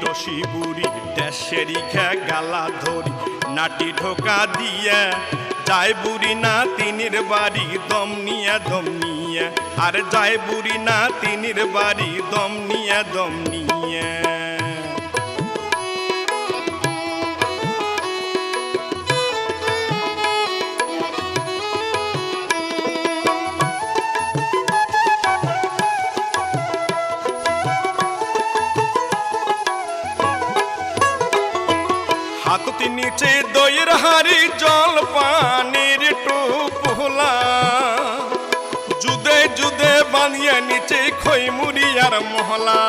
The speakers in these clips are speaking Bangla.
টসি বুড়ি খা গালা ধরি, নাটি ঢোকা দিয়ে যায় বুড়ি না, তিনির বাড়ি দম নিয়ে দম নিয়ে। আর যায় বুড়ি না, তিনির বাড়ি দম নিয়ে দম নিয়ে। নিচে দইয়ের হাড়ি, জল পানির টুপলা। জুদে জুদে বানিয়ে নিচে খই মুড়ি আর মহলা।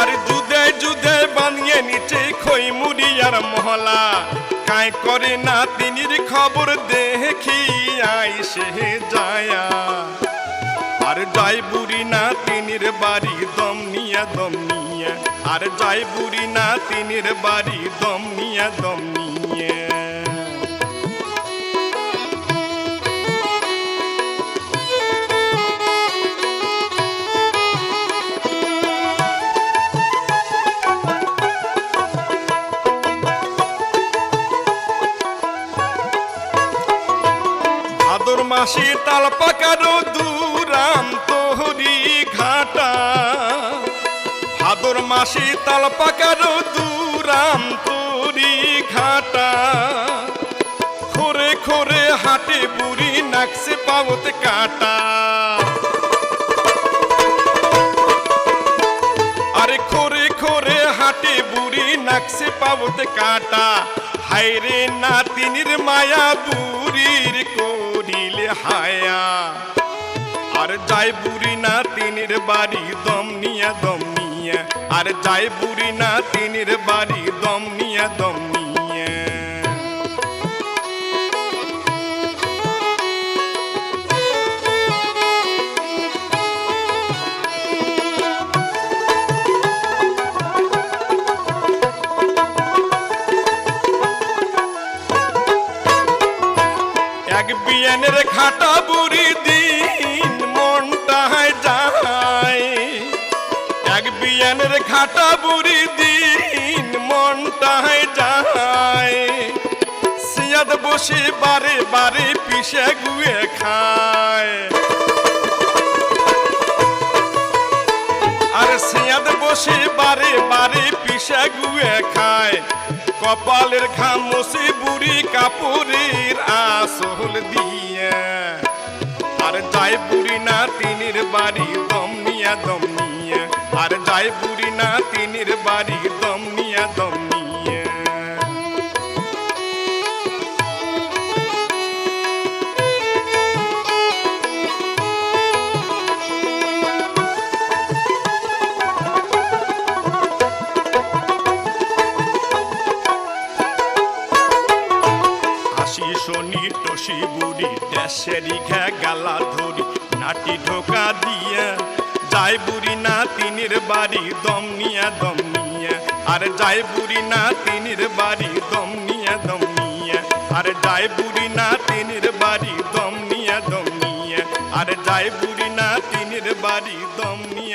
আর জুদে জুদে বানিয়ে নিচে খই মুড়ি আর মহলা। কাই করে না তিনির খবর দেখি আই সে যায়া আর যাই বুড়ি না, তিনির বাড়ি দম নিয়া দম নিয়ে আর যাই বুড়ি না তিনির বাড়ি দম নিয়া দম নিয়ে। মাসে তাল পাকারো দুরাম মাসে তাল পাকারো দুরাম তোরি ঘাটা? খোরে খোরে হাটে বুড়ি নাকসে পাবত কাটা। আরে খোরে খোরে হাটে বুড়ি নাকসে পাবত কাটা। হায়রে না তিনির মায়া বুড়ির করিলে হায়া। আর যাই বুড়ি না তিনির বাড়ি, দম নিয়া দম নিয়া। আর যাই বুড়ি না, তিনির বাড়ি দম নিয়া দম নিয়া। এক বিয়ানের ঘাটা বুড়ি দিন ঘাটা বুড়ি দিন মনটায় যায়। সিয়াদ বসে বারে বারে পিসে গুয়ে খায়। আর সিয়াদ বসে বারে বারে পিসা গুয়ে খায়। কপালের ঘাম বুড়ি কাপড়ের আসল দিয়ে। আর যায় বুড়ি না তিনির বাড়ি দম নিয়া দম নিয়ে আর যায় বুড়ি না তিনির বাড়ি, দম নিয়া, দম নিয়ে। হাসি শনি টসি বুড়ি, দেশেরি খা গালা ধরি নাটি ঢোকা দিয়ে। যায় বুড়ি না তিনির বাড়ি, দম নিয়া দম নিয়া। আর যায় বুড়ি না তিনির বাড়ি, দম নিয়া দম নিয়া। আর যায় বুড়ি না তিনির বাড়ি, দম নিয়া দম নিয়া। আর যায় বুড়ি না তিনির বাড়ি, দম নিয়া।